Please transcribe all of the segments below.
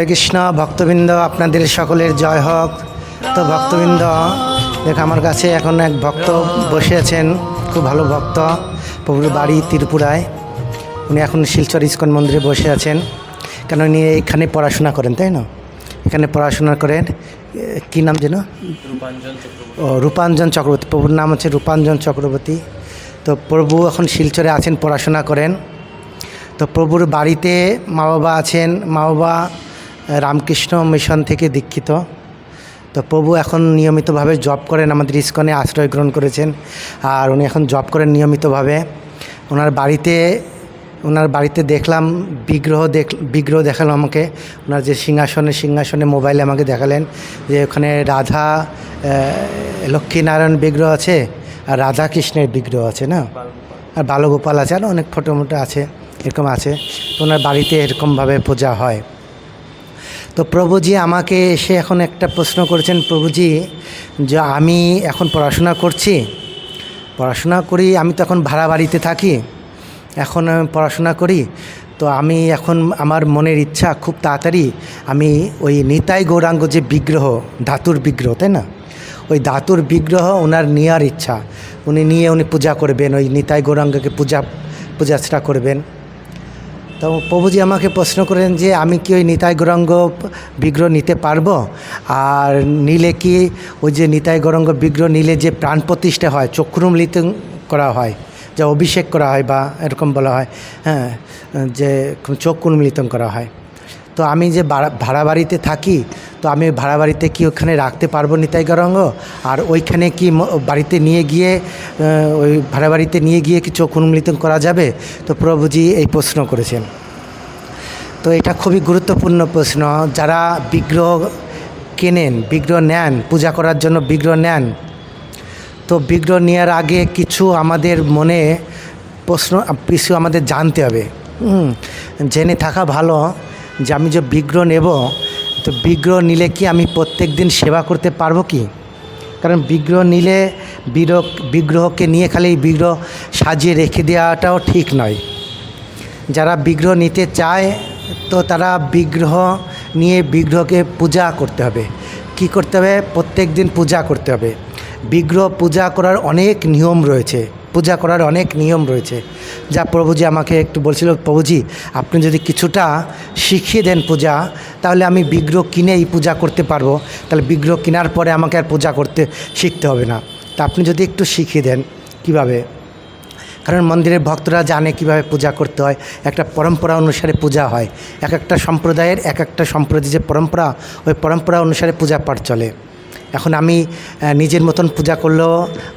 হরে কৃষ্ণ ভক্তবৃন্দ আপনাদের সকলের জয় হোক। তো ভক্তবৃন্দ দেখ আমার কাছে এখন এক ভক্ত বসে আছেন খুব ভালো ভক্ত প্রভুর বাড়ি ত্রিপুরায়। উনি এখন শিলচর ইস্কন মন্দিরে বসে আছেন। কেন উনি এখানে পড়াশোনা করেন তাই না? এখানে পড়াশোনা করেন কি নাম যেন? ও রূপাঞ্জন চক্রবর্তী প্রভুর নাম হচ্ছে রূপাঞ্জন চক্রবর্তী। তো প্রভু এখন শিলচরে আছেন পড়াশোনা করেন। তো প্রভুর বাড়িতে মা বাবা আছেন মা বাবা রামকৃষ্ণ মিশন থেকে দীক্ষিত। তো প্রভু এখন নিয়মিতভাবে জব করেন আমাদের ইস্কনে, আশ্রয় গ্রহণ করেছেন। আর উনি এখন জব করেন নিয়মিতভাবে। ওনার বাড়িতে ওনার বাড়িতে দেখলাম, বিগ্রহ দেখ, বিগ্রহ দেখাল আমাকে। ওনার যে সিংহাসনে সিংহাসনে মোবাইলে আমাকে দেখালেন যে ওখানে রাধা লক্ষ্মীনারায়ণ বিগ্রহ আছে আর রাধা কৃষ্ণের বিগ্রহ আছে, না? আর বালগোপাল আছে, আর অনেক ফটো মোটো আছে, এরকম আছে। ওনার বাড়িতে এরকমভাবে পূজা হয়। তো প্রভুজি আমাকে এসে এখন একটা প্রশ্ন করেছেন, প্রভুজি, যে আমি এখন পড়াশোনা করছি, পড়াশোনা করি, আমি তো এখন ভাড়া বাড়িতে থাকি, এখন পড়াশোনা করি, তো আমি এখন আমার মনের ইচ্ছা খুব তাড়াতাড়ি, আমি ওই নিতাই গৌরাঙ্গ যে বিগ্রহ, ধাতুর বিগ্রহ, তাই না? ওই ধাতুর বিগ্রহ ওনার নেওয়ার ইচ্ছা। উনি নিয়ে উনি পূজা করবেন, ওই নিতাই গৌরাঙ্গকে পূজা, পূজার্চনা করবেন। তো প্রভুজি আমাকে প্রশ্ন করেন যে আমি কি ওই নিতাই গৌরাঙ্গ বিগ্রহ নিতে পারব? আর নিলে কি ওই যে নিতাই গৌরাঙ্গ বিগ্রহ নিলে যে প্রাণ প্রতিষ্ঠা হয় চক্ষুরুমলিত করা হয়, যা অভিষেক করা হয় বা এরকম বলা হয় হ্যাঁ যে চক্ষু উন্মিলিতন করা হয়। তো আমি যে ভাড়া বাড়িতে থাকি তো আমি ভাড়া বাড়িতে কি ওখানে রাখতে পারব নিতাই গৌরাঙ্গ? আর ওইখানে কি বাড়িতে নিয়ে গিয়ে ওই ভাড়া বাড়িতে নিয়ে গিয়ে কি চোখ উন্মিলিতন করা যাবে? তো প্রভুজি এই প্রশ্ন করেছেন। তো এটা খুবই গুরুত্বপূর্ণ প্রশ্ন। যারা বিগ্রহ কেনেন, বিগ্রহ নেন, পূজা করার জন্য বিগ্রহ নেন, তো বিগ্রহ নেওয়ার আগে কিছু আমাদের মনে প্রশ্ন, কিছু আমাদের জানতে হবে। জেনে থাকা ভালো যে আমি যে বিগ্রহ নেব তো বিগ্রহ নিলে কি আমি প্রত্যেক দিন সেবা করতে পারব কি? কারণ বিগ্রহ নিলে বিগ্রহ বিগ্রহকে নিয়ে খালি বিগ্রহ সাজিয়ে রেখে দেওয়াটাও ঠিক নয়। যারা বিগ্রহ নিতে চায়, তো তারা বিগ্রহ নিয়ে বিগ্রহকে পূজা করতে হবে। কি করতে হবে? প্রত্যেক দিন পূজা করতে হবে। বিগ্রহ পূজা করার অনেক নিয়ম রয়েছে। পূজা করার অনেক নিয়ম রয়েছে। যা প্রভুজি আমাকে একটু বলছিল, প্রভুজি, আপনি যদি কিছুটা শিখিয়ে দেন পূজা, তাহলে আমি বিগ্রহ কিনেই পূজা করতে পারব। তাহলে বিগ্রহ কেনার পরে আমাকে আর পূজা করতে শিখতে হবে না। তা আপনি যদি একটু শিখিয়ে দেন, কীভাবে? কারণ মন্দিরের ভক্তরা জানে কীভাবে পূজা করতে হয়। একটা পরম্পরা অনুসারে পূজা হয়। এক একটা সম্প্রদায়ের এক একটা সম্প্রদায়ের যে পরম্পরা, ওই পরম্পরা অনুসারে পূজা পাঠ চলে। এখন আমি নিজের মতন পূজা করলেও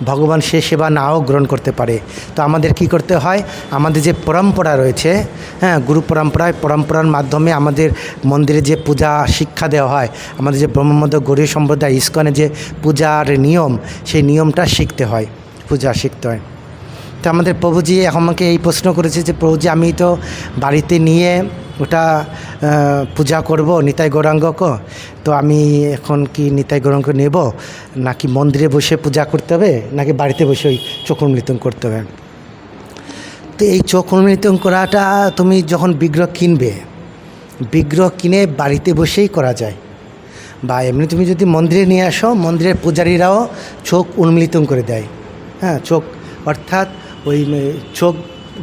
ভগবান সে সেবা নাও গ্রহণ করতে পারে। তো আমাদের কি করতে হয়? আমাদের যে পরম্পরা রয়েছে হ্যাঁ গুরু পরম্পরায়, পরম্পরার মাধ্যমে আমাদের মন্দিরে যে পূজা শিক্ষা দেওয়া হয়, আমাদের যে ব্রহ্মমধ্য গরীয় সম্প্রদায় ইস্কনে যে পূজার নিয়ম, সেই নিয়মটা শিখতে হয়, পূজা শিখতে হয়। তো আমাদের প্রভুজি এখন আমাকে এই প্রশ্ন করেছে যে, প্রভুজি, আমি তো বাড়িতে নিয়ে ওটা পূজা করব নিতাই গৌরাঙ্গকে। তো আমি এখন কি নিতাই গৌরাঙ্গ নেব? নাকি মন্দিরে বসে পূজা করতে হবে? নাকি বাড়িতে বসে ওই চোখ চক্ষুর্মৃতন করতে হবে? তো এই চোখ চক্ষুর্মৃতন করাটা তুমি যখন বিগ্রহ কিনবে, বিগ্রহ কিনে বাড়িতে বসেই করা যায়। বা এমনি তুমি যদি মন্দিরে নিয়ে আসো, মন্দিরের পূজারীরাও চোখ উন্মিলিতন করে দেয়। হ্যাঁ চোখ, অর্থাৎ ওই চোখ,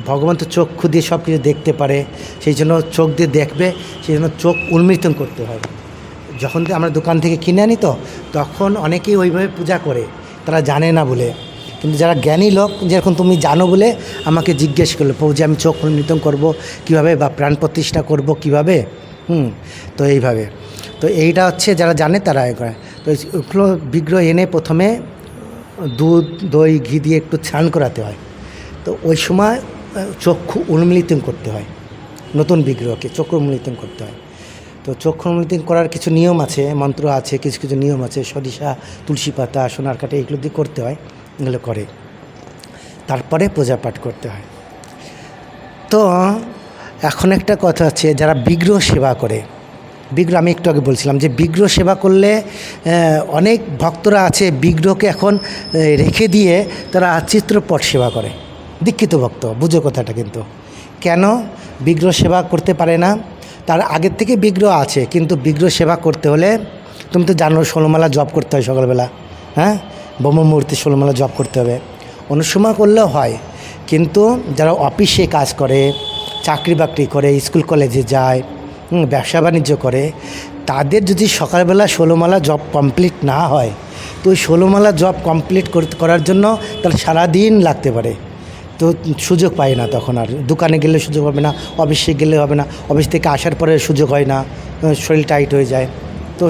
ভগবান তো চক্ষু দিয়ে সব কিছু দেখতে পারে, সেই জন্য চোখ দিয়ে দেখবে, সেই জন্য চোখ উন্মিলিতন করতে হয়। যখন আমরা দোকান থেকে কিনে আনি তো, তখন অনেকেই ওইভাবে পূজা করে, তারা জানে না বলে। কিন্তু যারা জ্ঞানী লোক, যেরকম তুমি জানো বলে আমাকে জিজ্ঞেস করল, প্রভু যে আমি চোখ উন্মিলিতন করব কীভাবে বা প্রাণ প্রতিষ্ঠা করব কীভাবে? হুম, তো এইভাবে। তো এইটা হচ্ছে যারা জানে তারা এ করে। তো ওগুলো বিগ্রহ এনে প্রথমে দুধ, দই, ঘি দিয়ে একটু স্নান করাতে হয়। তো ওই সময় চক্ষু উন্মিলিতন করতে হয়। নতুন বিগ্রহকে চক্ষু উন্মিলিতন করতে হয়। তো চক্ষু উন্মিলিতন করার কিছু নিয়ম আছে, মন্ত্র আছে, কিছু কিছু নিয়ম আছে, সরিষা, তুলসী পাতা, সোনার কাঠে এগুলো দিয়ে করতে হয়, এগুলো করে। তারপরে পূজা পাঠ করতে হয়। তো এখন একটা কথা আছে, যারা বিগ্রহ সেবা করে, বিগ্রহ আমি একটু আগে বলছিলাম যে বিগ্রহ সেবা করলে অনেক ভক্তরা আছে বিগ্রহকে এখন রেখে দিয়ে তারা চিত্রপট সেবা করে। দীক্ষিত ভক্ত, বুঝো কথাটা কিন্তু। কেন? বিগ্রহ সেবা করতে পারে না। তার আগের থেকে বিগ্রহ আছে, কিন্তু বিগ্রহ সেবা করতে হলে তুমি তো জানো ষোলোমালা জব করতে হয় সকালবেলা হ্যাঁ? ব্রহ্মমূর্তি ষোলোমালা জব করতে হবে। অন্য সময় করলেও হয়, কিন্তু যারা অফিসে কাজ করে, চাকরি বাকরি করে, স্কুল কলেজে যায় ব্যবসা বাণিজ্য করে, তাদের যদি সকালবেলা ষোলোমালা জব কমপ্লিট না হয়, তো ওই ষোলোমালা জব কমপ্লিট করার জন্য তার সারাদিন লাগতে পারে। তো সুযোগ পায় না তখন আর। দোকানে গেলে সুযোগ হবে না, অফিসে গেলে হবে না, অফিস থেকে আসার পরে সুযোগ হয় না শরীর টাইট হয়ে যায়। তো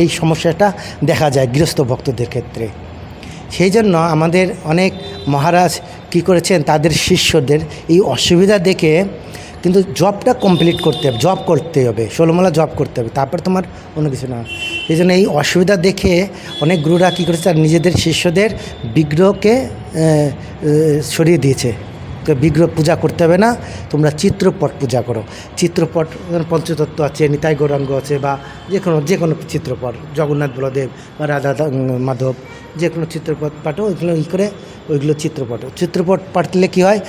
এই সমস্যাটা দেখা যায় গৃহস্থ ভক্তদের ক্ষেত্রে। সেই জন্য আমাদের অনেক মহারাজ কি করেছেন, তাদের শিষ্যদের এই অসুবিধা দেখে কিন্তু জবটা কমপ্লিট করতে হবে জব করতে হবে, ষোলোমালা জব করতে হবে, তারপর তোমার অন্য কিছু না। এই জন্য এই অসুবিধা দেখে অনেক গুরুরা কী করেছে, তার নিজেদের শিষ্যদের বিগ্রহকে সরিয়ে দিয়েছে। বিগ্রহ পূজা করতে হবে না, তোমরা চিত্রপট পূজা করো। চিত্রপট, পঞ্চতত্ত্ব আছে, নিতাই গৌরাঙ্গ আছে, বা যে কোনো যে কোনো চিত্রপট, জগন্নাথ, বলদেব, বা রাধা মাধব, যে কোনো চিত্রপট পাঠো, ওইগুলো ই করে, ওইগুলো চিত্রপট। চিত্রপট পাঠলে কী হয়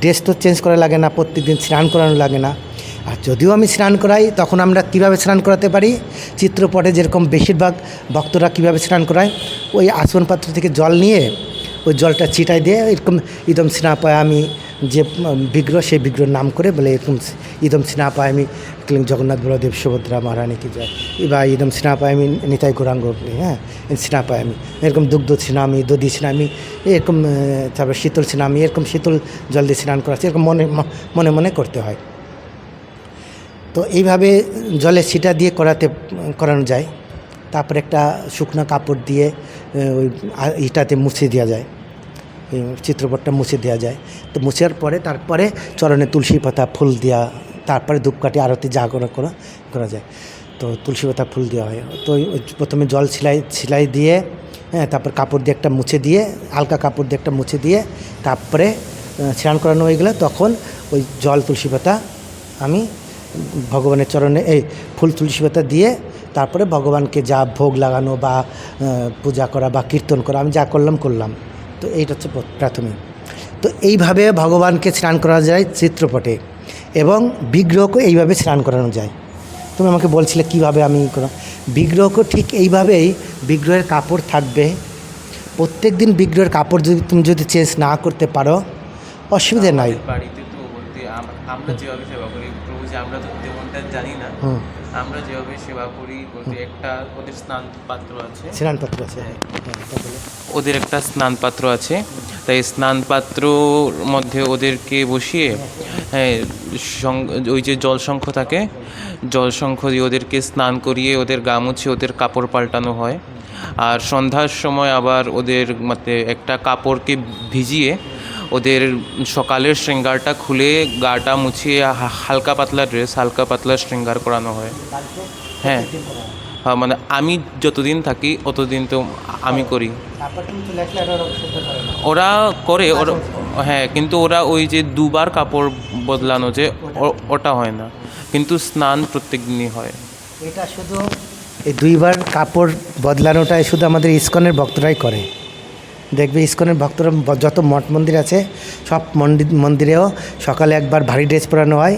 ড্রেস তো চেঞ্জ করা লাগে না, প্রত্যেকদিন স্নান করানো লাগে না। আর যদিও আমি স্নান করাই, তখন আমরা কীভাবে স্নান করাতে পারি? চিত্রপটে যেরকম বেশিরভাগ ভক্তরা কীভাবে স্নান করায়, ওই আসন পাত্র থেকে জল নিয়ে, ওই জলটা ছিটাই দিয়ে এরকম ইদম স্নাপায় আমি যে বিগ্রহ, সেই বিগ্রহ নাম করে বলে এরকম ইদম স্নাপায় আমি জগন্নাথ বলদেব সুভদ্রা মহারানী কি যায় বা ইদম স্নাপায় আমি নিতাই গৌরাঙ্গ হ্যাঁ স্নাপায় আমি এরকম দুগ্ধ স্নামি দধি স্নামি এরকম তারপর শীতল স্নামি এরকম শীতল জল দিয়ে স্নান করা এরকম মনে মনে মনে করতে হয়। তো এইভাবে জলে ছিটা দিয়ে করাতে, করানো যায়। তারপরে একটা শুকনো কাপড় দিয়ে ওই ইটাতে মুছে দেওয়া যায়। চিত্রপটটা মুছে দেওয়া যায়। তো মুছার পরে তারপরে চরণে তুলসী পাতা ফুল দেওয়া, তারপরে ধূপকাঠি আরতি যা করা করা যায়। তো তুলসী পাতা ফুল দেওয়া হয়। তো প্রথমে জল সেলাই সেলাই দিয়ে হ্যাঁ তারপর কাপড় দিয়ে একটা মুছে দিয়ে, হালকা কাপড় দিয়ে একটা মুছে দিয়ে, তারপরে স্নান করানো হয়ে গেলে তখন ওই জল, তুলসী পাতা আমি ভগবানের চরণে এই ফুল তুলসী পাতা দিয়ে তারপরে ভগবানকে যা ভোগ লাগানো বা পূজা করা বা কীর্তন করা আমি যা করলাম করলাম। তো এইটা হচ্ছে প্রাথমিক। তো এইভাবে ভগবানকে স্নান করা যায় চিত্রপটে এবং বিগ্রহকে এইভাবে স্নান করানো যায়। তুমি আমাকে বলছিলে কীভাবে আমি ই করা বিগ্রহকে ঠিক এইভাবেই বিগ্রহের কাপড় থাকবে। প্রত্যেক দিন বিগ্রহের কাপড় যদি তুমি যদি চেঞ্জ না করতে পারো অসুবিধা নাই। আমরা যেভাবে সেবা করি প্রভু যে আমরা তো তেমনটা জানি না আমরা যেভাবে সেবা করি বলতে একটা ওদের স্নান পাত্র আছে। স্নান পাত্র আছে। হ্যাঁ। হ্যাঁ। ওদের একটা স্নান পাত্র আছে। তাই স্নান পাত্রর মধ্যে ওদেরকে বসিয়ে হ্যাঁ ওই যে জলশঙ্খ থাকে জলশঙ্খ দিয়ে ওদেরকে স্নান করিয়ে ওদের গা মুছে ওদের কাপড় পাল্টানো হয়। আর সন্ধ্যার সময় আবার ওদের মতে একটা কাপড়কে ভিজিয়ে ওদের সকালের শৃঙ্গারটা খুলে গাটা মুছিয়ে হালকা পাতলা ড্রেস হালকা পাতলা শৃঙ্গার করানো হয়। হ্যাঁ। হ্যাঁ, মানে আমি যতদিন থাকি অতদিন তো আমি করি। ওরা করে ওরা হ্যাঁ কিন্তু ওরা ওই যে দুবার কাপড় বদলানো যে ওটা হয় না। কিন্তু স্নান প্রত্যেক দিনই হয়। এটা শুধু এই দুইবার কাপড় বদলানোটাই শুধু আমাদের ইস্কনের ভক্তরাই করে। দেখবে ইস্কনের ভক্তরা যত মঠ মন্দির আছে, সব মন্দির, মন্দিরেও সকালে একবার ভারী ড্রেস পরানো হয়,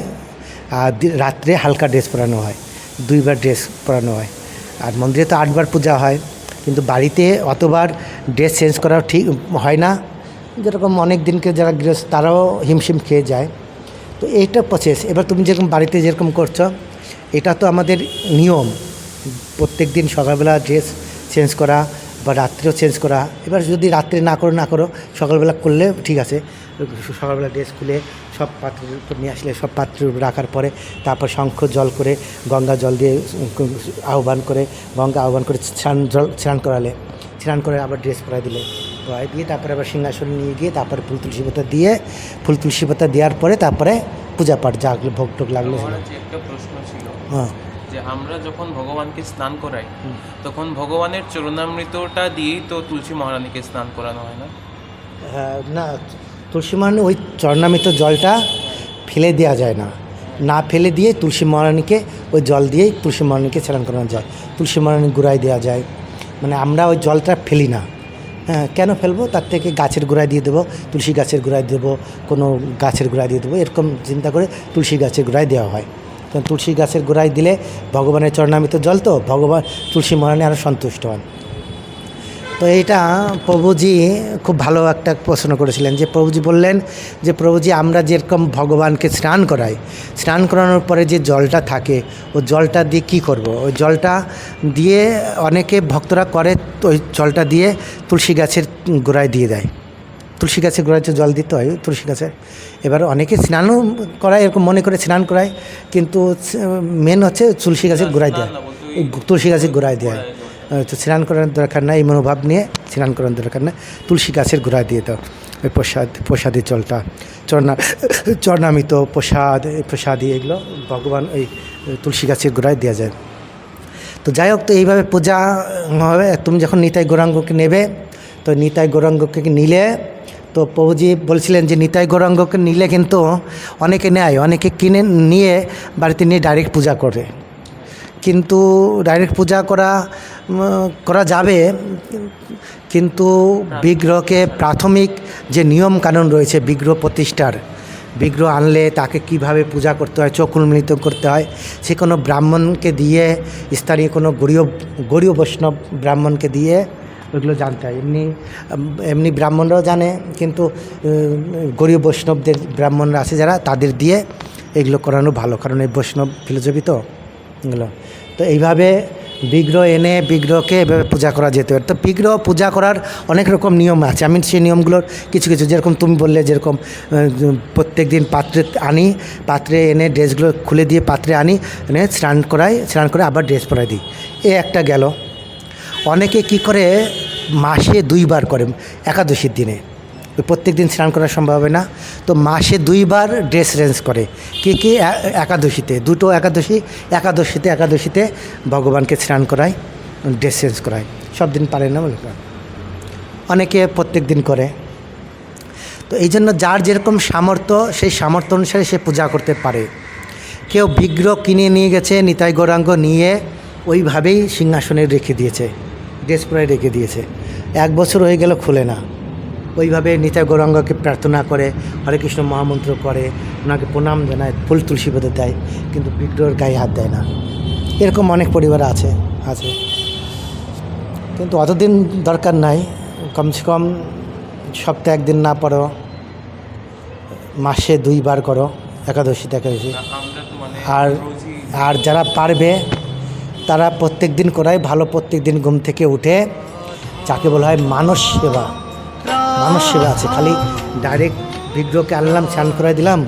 আর রাত্রে হালকা ড্রেস পরানো হয়, দুইবার ড্রেস পরানো হয়। আর মন্দিরে তো আটবার পূজা হয়, কিন্তু বাড়িতে অতবার ড্রেস চেঞ্জ করাও ঠিক, হয় না। যেরকম অনেক দিনকে যারা গৃহস্থ, তারাও হিমশিম খেয়ে যায়। তো এইটা প্রসেস এবার তুমি যেরকম বাড়িতে যেরকম করছ, এটা তো আমাদের নিয়ম। প্রত্যেক দিন সকালবেলা ড্রেস চেঞ্জ করা বা রাত্রেও চেঞ্জ করা। এবার যদি রাত্রে না করো না করো সকালবেলা করলে ঠিক আছে। সকালবেলা ড্রেস খুলে সব পাত্রের উপর নিয়ে আসলে সব পাত্রের উপর রাখার পরে তারপর শঙ্খ জল করে গঙ্গা জল দিয়ে আহ্বান করে গঙ্গা আহ্বান করে স্নান জল স্নান করালে। স্নান করে আবার ড্রেস পরাই দিলে। পরাই দিয়ে তারপরে আবার সিংহাসন নিয়ে গিয়ে তারপরে ফুল তুলসী পাতা দিয়ে ফুল তুলসী পাতা দেওয়ার পরে তারপরে পূজা পাঠ যা ভোগ টোক লাগল। একটা প্রশ্ন ছিল। হ্যাঁ। যে আমরা যখন ভগবানকে স্নান করাই তখন ভগবানের চরণামৃতটা দিয়েই তো তুলসী মহারানীকে স্নান করানো হয় না? হ্যাঁ, না তুলসী মহারানী ওই চরণামৃত জলটা ফেলে দেওয়া যায় না। না ফেলে দিয়ে তুলসী মহারানীকে ওই জল দিয়েই তুলসী মহারানীকে স্নান করানো যায়। তুলসী মহারানী গুড়ায় দেওয়া যায়। মানে আমরা ওই জলটা ফেলি না। হ্যাঁ কেন ফেলব? তার থেকে গাছের গোড়ায় দিয়ে দেবো তুলসী গাছের গোড়ায় দেবো কোনো গাছের গোড়ায় দিয়ে দেবো এরকম চিন্তা করে তুলসী গাছের গোড়ায় দেওয়া হয়। তুলসী গাছের গোড়ায় দিলে ভগবানের চরণামিত জল তো ভগবান তুলসী মহারানী আরও সন্তুষ্ট হন। তো এইটা প্রভুজি খুব ভালো একটা প্রশ্ন করেছিলেন যে প্রভুজি বললেন যে প্রভুজি, আমরা যেরকম ভগবানকে স্নান করাই, স্নান করানোর পরে যে জলটা থাকে ও জলটা দিয়ে কী করব? ওই জলটা দিয়ে অনেকে ভক্তরা করে ওই জলটা দিয়ে তুলসী গাছের গোড়ায় দিয়ে দেয়। তুলসী গাছের গোড়ায় জল দিতে হয় তুলসী গাছের এবার অনেকে স্নানও করায় এরকম মনে করে স্নান করায় কিন্তু মেন হচ্ছে তুলসী গাছের গোড়ায় দেয়। তুলসী গাছের গোড়ায় দেয়। তো স্নান করার দরকার নাই এই মনোভাব নিয়ে স্নান করার দরকার নাই। তুলসী গাছের গোড়ায় দিয়ে দাও। ওই প্রসাদ প্রসাদের জলটা চরণা চরণামিত প্রসাদ এই প্রসাদি এগুলো ভগবান ওই তুলসী গাছের গোড়ায় দেওয়া যায়। তো যাই হোক তো এইভাবে পূজা হবে। তুমি যখন নিতাই গৌরাঙ্গকে নেবে তো নিতাই গৌরাঙ্গকে নিলে তো প্রভুজি বলছিলেন যে নিতাই গৌরাঙ্গকে নিলে কিন্তু অনেকে নেয় অনেকে কিনে নিয়ে বাড়িতে নিয়ে ডাইরেক্ট পূজা করে। কিন্তু ডাইরেক্ট পূজা করা করা যাবে কিন্তু বিগ্রহকে প্রাথমিক যে নিয়ম কানুন রয়েছে বিগ্রহ প্রতিষ্ঠার বিগ্রহ আনলে তাকে কীভাবে পূজা করতে হয় চোখ উন্মিলিত করতে হয় সে কোনো ব্রাহ্মণকে দিয়ে স্থানীয় কোনো গরীয় গরীয় বৈষ্ণব ব্রাহ্মণকে দিয়ে ওইগুলো জানতে হয়। এমনি এমনি ব্রাহ্মণরাও জানে, কিন্তু গরিব বৈষ্ণবদের ব্রাহ্মণরা আছে যারা, তাদের দিয়ে এগুলো করানো ভালো। কারণ এই বৈষ্ণব ফিলোসফি তো, এগুলো। তো এইভাবে বিগ্রহ এনে বিগ্রহকে এভাবে পূজা করা যেতে পারে। তো বিগ্রহ পূজা করার অনেক রকম নিয়ম আছে। আমি সেই নিয়মগুলোর কিছু কিছু, যেরকম তুমি বললে, যেরকম প্রত্যেক দিন পাত্রে আনি, পাত্রে এনে ড্রেসগুলো খুলে দিয়ে পাত্রে আনি, এনে স্নান করাই, স্নান করে আবার ড্রেস পরাই দিই। এ একটা গেল। অনেকে কি করে মাসে দুইবার করে, একাদশীর দিনে। প্রত্যেক দিন স্নান করা সম্ভব হবে না। তো মাসে দুইবার ড্রেস রেঞ্জ করে। কে কে একাদশীতে, দুটো একাদশী, একাদশীতে একাদশীতে ভগবানকে স্নান করায়, ড্রেস চেঞ্জ করায়। সব দিন পারে না বলে অনেকে প্রত্যেক দিন করে। তো এই জন্য যার যেরকম সামর্থ্য, সেই সামর্থ্য অনুসারে সে পূজা করতে পারে। কেউ বিগ্রহ কিনে নিয়ে গেছে, নিতাই গৌরাঙ্গ নিয়ে, ওইভাবেই সিংহাসনে রেখে দিয়েছে। পরে রেখে দিয়েছে। এক বছর হয়ে গেল খুলে না। ওইভাবে নিতাই গৌরাঙ্গকে প্রার্থনা করে হরে কৃষ্ণ মহামন্ত্র করে ওনাকে প্রণাম জানায় ফুল তুলসী বেঁধে দেয় কিন্তু বিগ্রহের গায়ে হাত দেয় না। এরকম অনেক পরিবার আছে আছে। কিন্তু অতদিন দরকার নাই। কমসে কম সপ্তাহে একদিন না পড়ো মাসে দুইবার করো একাদশীতে একাদশী। আমরা মানে আর আর যারা পারবে তারা প্রত্যেক দিন করায়, ভালো প্রত্যেক দিন ঘুম থেকে উঠে, যাকে বলা হয় মানস সেবা। মানস সেবা আছে, খালি ডাইরেক্ট বিগ্রহকে আনলাম স্নান করাই দিলাম